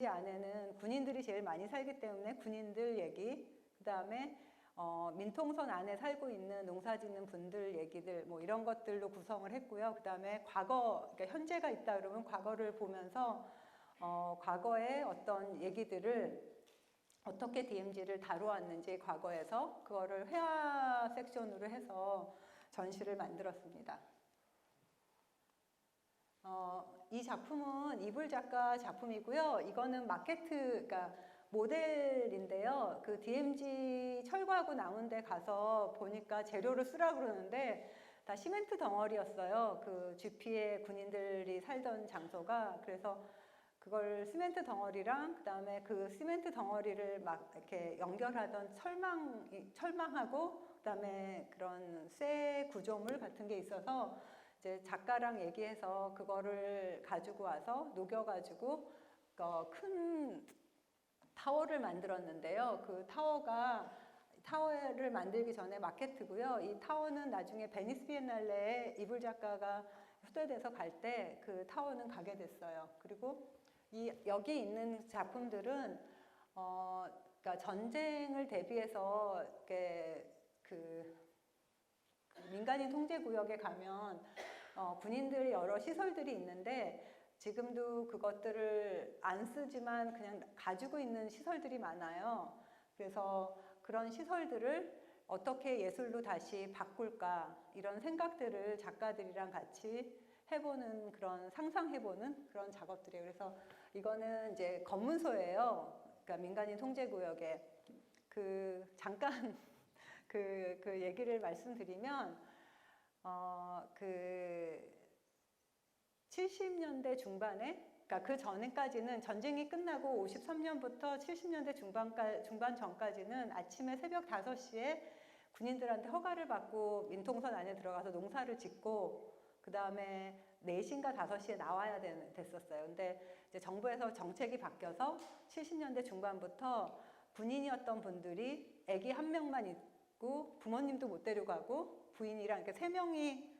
이 안에는 군인들이 제일 많이 살기 때문에 군인들 얘기, 그 다음에 어, 민통선 안에 살고 있는 농사 짓는 분들 얘기들 뭐 이런 것들로 구성을 했고요. 그 다음에 과거, 그러니까 현재가 있다 그러면 과거를 보면서 어, 과거의 어떤 얘기들을 어떻게 DMZ를 다루었는지 과거에서 그거를 회화 섹션으로 해서 전시를 만들었습니다. 어, 이 작품은 이불 작가 작품이고요. 이거는 마케트, 그러니까 모델인데요. 그 DMZ 철거하고 나온 데 가서 보니까 재료를 쓰라 그러는데 다 시멘트 덩어리였어요. 그 GP의 군인들이 살던 장소가. 그래서 그걸 시멘트 덩어리랑 그다음에 그 시멘트 덩어리를 막 이렇게 연결하던 철망 철망하고 그다음에 그런 쇠 구조물 같은 게 있어서 이제 작가랑 얘기해서 그거를 가지고 와서 녹여가지고 어, 큰 타워를 만들었는데요. 그 타워가 타워를 만들기 전에 마케트고요. 이 타워는 나중에 베니스 비엔날레에 이불 작가가 후대돼서 갈 때 그 타워는 가게 됐어요. 그리고 이 여기 있는 작품들은 어 그러니까 전쟁을 대비해서 이렇게 그 민간인 통제 구역에 가면 어, 군인들 여러 시설들이 있는데 지금도 그것들을 안 쓰지만 그냥 가지고 있는 시설들이 많아요. 그래서 그런 시설들을 어떻게 예술로 다시 바꿀까 이런 생각들을 작가들이랑 같이 해보는 그런 상상해보는 그런 작업들이에요. 그래서 이거는 이제 검문소예요. 그러니까 민간인 통제구역에 그 잠깐 그, 그 얘기를 말씀드리면 어, 그 70년대 중반에 그러니까 그 전에까지는 전쟁이 끝나고 53년부터 70년대 중반까 중반 전까지는 아침에 새벽 5시에 군인들한테 허가를 받고 민통선 안에 들어가서 농사를 짓고 그 다음에 4시인가 5시에 나와야 되, 됐었어요. 근데 이제 정부에서 정책이 바뀌어서 70년대 중반부터 군인이었던 분들이 아기 한 명만 있고 부모님도 못 데려가고 부인이랑 이렇게 세 명이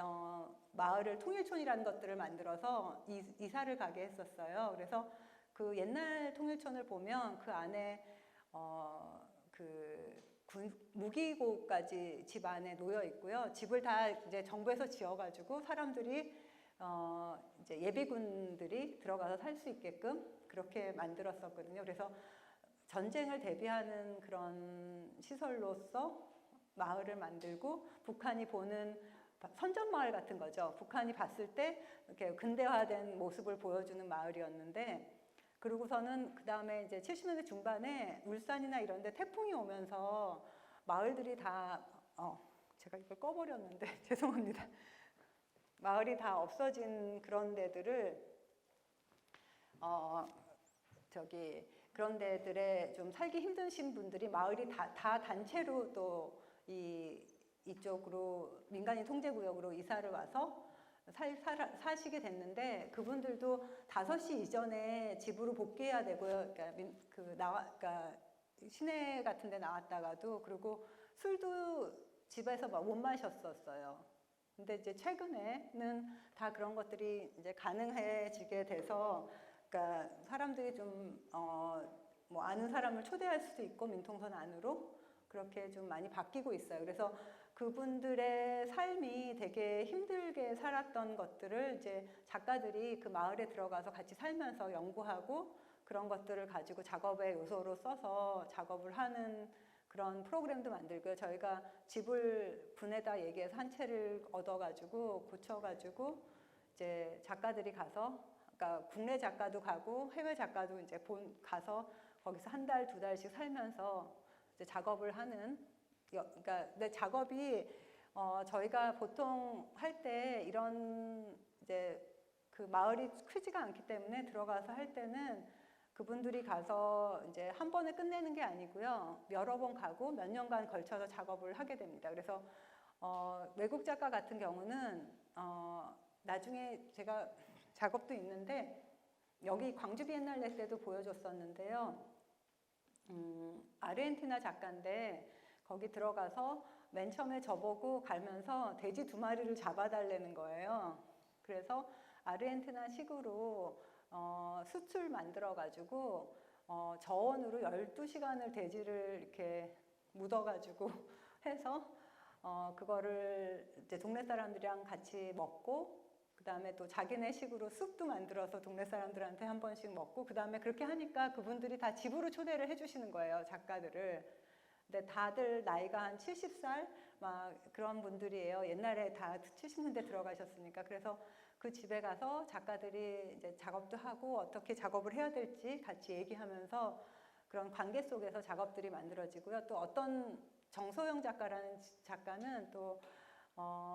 어, 마을을 통일촌이라는 것들을 만들어서 이, 이사를 가게 했었어요. 그래서 그 옛날 통일촌을 보면 그 안에 어, 그 군, 무기고까지 집 안에 놓여 있고요. 집을 다 이제 정부에서 지어가지고 사람들이 어, 이제 예비군들이 들어가서 살 수 있게끔 그렇게 만들었었거든요. 그래서 전쟁을 대비하는 그런 시설로서 마을을 만들고 북한이 보는 선전 마을 같은 거죠. 북한이 봤을 때 이렇게 근대화된 모습을 보여주는 마을이었는데 그러고서는 그 다음에 이제 70년대 중반에 울산이나 이런 데 태풍이 오면서 마을들이 다, 어, 제가 이걸 꺼버렸는데 죄송합니다. 마을이 다 없어진 그런 데들을, 어, 저기, 그런 데들에 좀 살기 힘드신 분들이 마을이 다, 다 단체로 또 이, 이쪽으로 민간인 통제구역으로 이사를 와서 살, 살, 사시게 됐는데 그분들도 5시 이전에 집으로 복귀해야 되고요. 그러니까, 민, 그 나와, 그러니까 시내 같은 데 나왔다가도 그리고 술도 집에서 막 못 마셨었어요. 근데 이제 최근에는 다 그런 것들이 이제 가능해지게 돼서 그러니까 사람들이 좀, 어, 뭐 아는 사람을 초대할 수도 있고 민통선 안으로 그렇게 좀 많이 바뀌고 있어요. 그래서 그분들의 삶이 되게 힘들게 살았던 것들을 이제 작가들이 그 마을에 들어가서 같이 살면서 연구하고 그런 것들을 가지고 작업의 요소로 써서 작업을 하는 그런 프로그램도 만들고요. 저희가 집을 분에다 얘기해서 한 채를 얻어가지고 고쳐가지고 이제 작가들이 가서 그러니까 국내 작가도 가고 해외 작가도 이제 본 가서 거기서 한 달, 두 달씩 살면서 이제 작업을 하는 그러니까 내 작업이 어 저희가 보통 할 때 이런 이제 그 마을이 크지가 않기 때문에 들어가서 할 때는 그분들이 가서 이제 한 번에 끝내는 게 아니고요. 여러 번 가고 몇 년간 걸쳐서 작업을 하게 됩니다. 그래서 어 외국 작가 같은 경우는 어 나중에 제가 작업도 있는데 여기 광주 비엔날레 때도 보여줬었는데요. 음, 아르헨티나 작가인데 거기 들어가서 맨 처음에 저보고 갈면서 돼지 두 마리를 잡아달라는 거예요. 그래서 아르헨티나 식으로 어, 숯을 만들어 가지고 어, 저온으로 12시간을 돼지를 이렇게 묻어 가지고 해서 어, 그거를 이제 동네 사람들이랑 같이 먹고 그 다음에 또 자기네 식으로 숲도 만들어서 동네 사람들한테 한 번씩 먹고 그 다음에 그렇게 하니까 그분들이 다 집으로 초대를 해 주시는 거예요, 작가들을. 근데 다들 나이가 한 70살 막 그런 분들이에요. 옛날에 다 70년대 들어가셨으니까. 그래서 그 집에 가서 작가들이 이제 작업도 하고 어떻게 작업을 해야 될지 같이 얘기하면서 그런 관계 속에서 작업들이 만들어지고요. 또 어떤 정소영 작가라는 작가는 또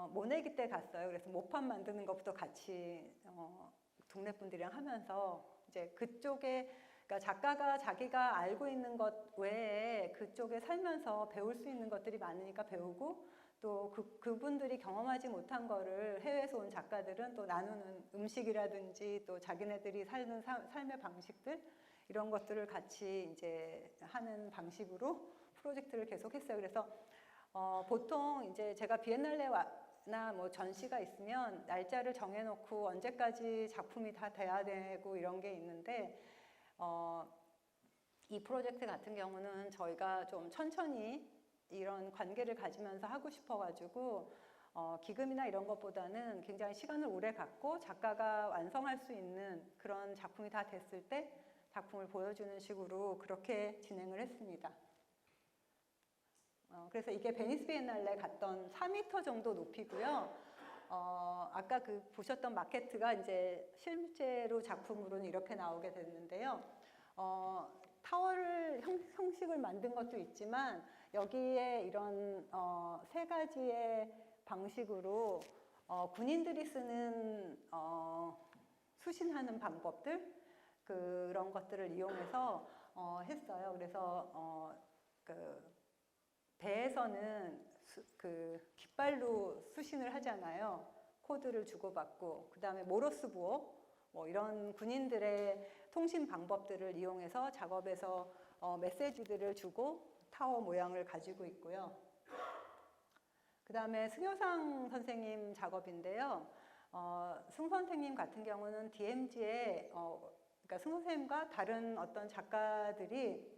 어, 모내기 때 갔어요. 그래서 모판 만드는 것부터 같이 어, 동네 분들이랑 하면서 이제 그쪽에 그러니까 작가가 자기가 알고 있는 것 외에 그쪽에 살면서 배울 수 있는 것들이 많으니까 배우고 또 그, 그분들이 경험하지 못한 거를 해외에서 온 작가들은 또 나누는 음식이라든지 또 자기네들이 사는 사- 삶의 방식들 이런 것들을 같이 이제 하는 방식으로 프로젝트를 계속했어요. 그래서 어, 보통 이제 제가 비엔날레나 뭐 전시가 있으면 날짜를 정해놓고 언제까지 작품이 다 돼야 되고 이런 게 있는데 어, 이 프로젝트 같은 경우는 저희가 좀 천천히 이런 관계를 가지면서 하고 싶어가지고 어, 기금이나 이런 것보다는 굉장히 시간을 오래 갖고 작가가 완성할 수 있는 그런 작품이 다 됐을 때 작품을 보여주는 식으로 그렇게 진행을 했습니다. 어, 그래서 이게 베니스 비엔날레 갔던 4m 정도 높이고요. 어, 아까 그 보셨던 마케트가 이제 실제로 작품으로는 이렇게 나오게 됐는데요. 어, 타워를 형, 형식을 만든 것도 있지만 여기에 이런 어, 세 가지의 방식으로 어, 군인들이 쓰는 어, 수신하는 방법들 그런 것들을 이용해서 어, 했어요. 그래서 어, 그 배에서는 수, 그 깃발로 수신을 하잖아요. 코드를 주고받고 그 다음에 모로스 부호 뭐 이런 군인들의 통신 방법들을 이용해서 작업에서 어, 메시지들을 주고 타워 모양을 가지고 있고요. 그 다음에 승효상 선생님 작업인데요. 어, 승 선생님 같은 경우는 DMZ에 어, 그러니까 승 선생님과 다른 어떤 작가들이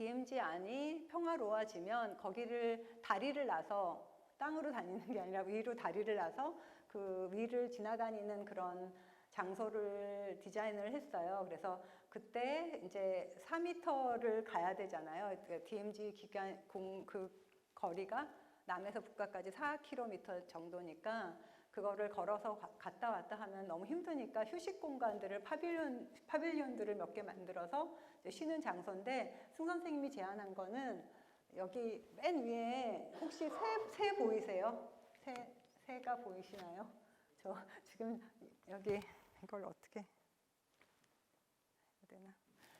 DMZ 안이 평화로워지면 거기를 다리를 놔서 땅으로 다니는 게 아니라 위로 다리를 놔서 그 위를 지나다니는 그런 장소를 디자인을 했어요. 그래서 그때 이제 4m를 가야 되잖아요. 그 DMZ 기간 공 그 거리가 남에서 북까지 4km 정도니까 그거를 걸어서 가- 갔다 왔다 하면 너무 힘드니까 휴식 공간들을 파빌리온 파빌리온들을 몇 개 만들어서 쉬는 장소인데 승 선생님이 제안한 거는 여기 맨 위에 혹시 새, 새 보이세요? 새, 새가 보이시나요? 저 지금 여기 이걸 어떻게 해야 되나?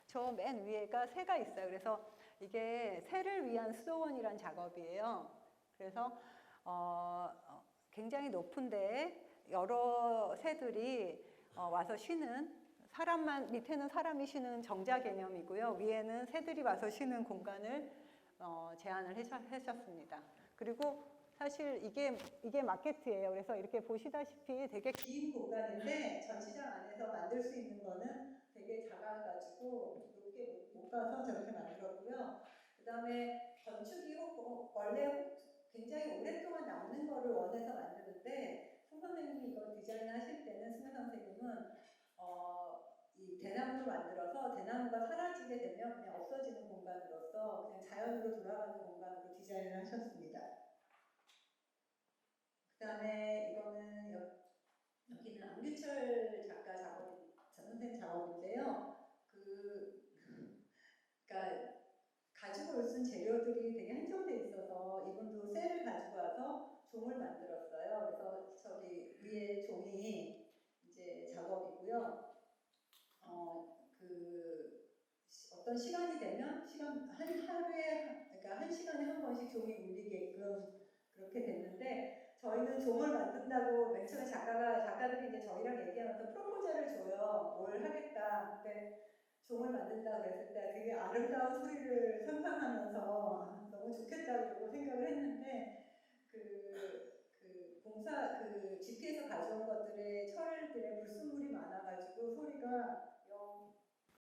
저 맨 위에가 새가 있어요. 그래서 이게 새를 위한 수도원이란 작업이에요. 그래서 어, 어, 굉장히 높은데 여러 새들이 어, 와서 쉬는 사람만 밑에는 사람이 쉬는 정자 개념이고요. 위에는 새들이 와서 쉬는 공간을 어, 제안을 하셨- 하셨습니다. 그리고 사실 이게 이게 마케트예요. 그래서 이렇게 보시다시피 되게 긴 공간인데 전시장 안에서 만들 수 있는 거는 되게 작아가지고 높게 못- 못 가서 저렇게 만들었고요. 그 다음에 건축이 혹- 원래 굉장히 오랫동안 남는 거를 원해서 만드는데 송 선생님이 이걸 디자인하실 때는 승현 선생님은 어, 이 대나무로 만들어서 대나무가 사라지게 되면 그냥 없어지는 공간으로서 그냥 자연으로 돌아가는 공간으로 디자인을 하셨습니다. 그 다음에 이거는 여, 여기는 안규철 작가 작업 선생님 작업인데요. 그 그러니까 가지고 올 쓴 재료들이 되게 한정돼 있어서 이분도 셀을 가지고 와서 종을 만들었어요. 그래서 저기 위에 종이 이제 작업이고요. 어, 그 시- 어떤 시간이 되면 시간 한 하루에 그러니까 한 시간에 한 번씩 종이 울리게끔 그렇게 됐는데 저희는 종을 만든다고 맨 처음에 작가가 작가들이 이제 저희랑 얘기하면서 프로포즈를 줘요. 뭘 하겠다. 근데 종을 만든다 그랬을 때 되게 아름다운 소리를 상상하면서 아, 너무 좋겠다 그러고 생각을 했는데 그, 그 공사 그 집회에서 가져온 것들에 철들에 불순물이 많아가지고 소리가